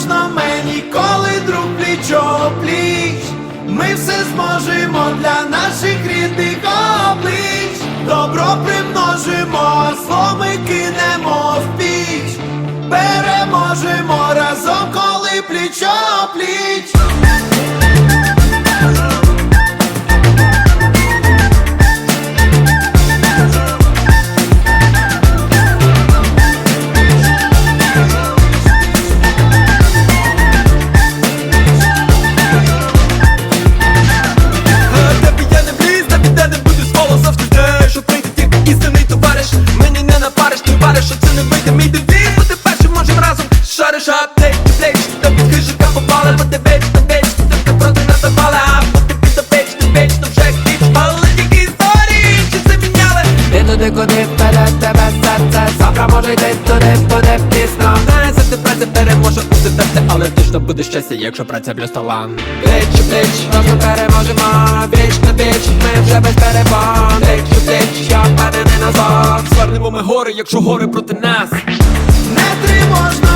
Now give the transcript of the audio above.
можна мені, коли друг плічо пліч. Ми все зможемо для наших рідних облич. Добро примножимо, зло ми кинемо в піч. Переможемо разом, коли плічо туди, куди вперед тебе серце? Завтра може йти туди, буде пізно. Не завжди праця переможе у серце Але точно буде щастя, якщо праця плюс талант Плеч у плеч, разом переможемо. Віч на віч, ми вже без перебон Плеч у плеч, я впевнений назад Звернемо ми гори, якщо гори проти нас. Не тривожно